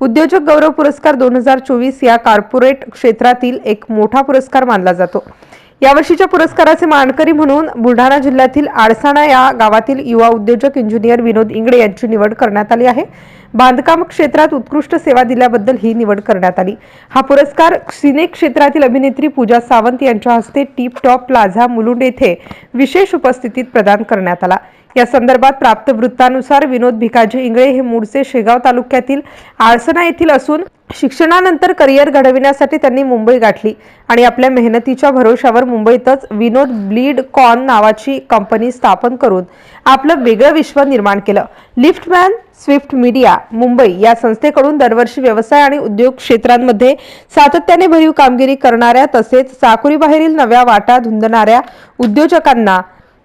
उद्योजक गौरव पुरस्कार दोन हजार चोवीस या कॉर्पोरेट क्षेत्रातील एक मोठा पुरस्कार मानला जातो. यावर्षीच्या पुरस्काराचे मानकरी म्हणून बुलढाणा जिल्ह्यातील आडसाणा या गावातील युवा उद्योजक इंजिनियर विनोद इंगडे यांची निवड करण्यात आली आहे. बांधकाम क्षेत्रात उत्कृष्ट सेवा दिल्याबद्दल ही निवड करण्यात आली. हा पुरस्कार सिने क्षेत्रातील अभिनेत्री पूजा सावंत यांच्या हस्ते टीप टॉप प्लाझा मुलुंड येथे विशेष उपस्थितीत प्रदान करण्यात आला. या संदर्भात प्राप्त वृत्तानुसार विनोद भिकाजी इंगळे हे मूळचे शेगाव तालुक्यातील आळसना येथील असून शिक्षणानंतर करिअर घडविण्यासाठी त्यांनी मुंबई गाठली आणि आपल्या मेहनतीच्या भरोशावर मुंबईतच विनोद ब्लीड कॉन नावाची कंपनी स्थापन करून आपलं वेगळं विश्व निर्माण केलं. लिफ्टमॅन स्विफ्ट मीडिया मुंबई या संस्थेकडून दरवर्षी व्यवसाय आणि उद्योग क्षेत्रांमध्ये सातत्याने भरीव कामगिरी करणाऱ्या तसेच चाकुरीबाहेरील नव्या वाटा धुंदणाऱ्या उद्योजकांना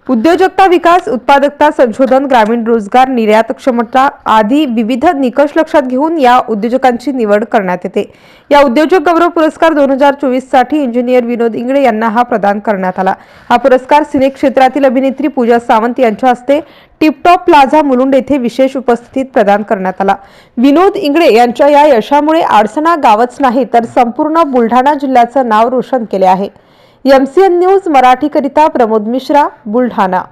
उद्योजकता विकास उत्पादकता संशोधन ग्रामीण रोजगार निर्यात क्षमता आदी विविध निकष लक्षात घेऊन या उद्योजकांची निवड करण्यात येते. या उद्योजक गौरव पुरस्कार दोन हजार चोवीससाठी इंजिनियर विनोद इंगळे यांना हा प्रदान करण्यात आला. हा पुरस्कार सिने क्षेत्रातील अभिनेत्री पूजा सावंत यांच्या हस्ते टिपटॉप प्लाझा मुलुंड येथे विशेष उपस्थितीत प्रदान करण्यात आला. विनोद इंगळे यांच्या या यशामुळे आडसणा गावच नाही तर संपूर्ण बुलढाणा जिल्ह्याचं नाव रोशन केले आहे. एमसीएन न्यूज मराठीकरिता प्रमोद मिश्रा बुलढाणा.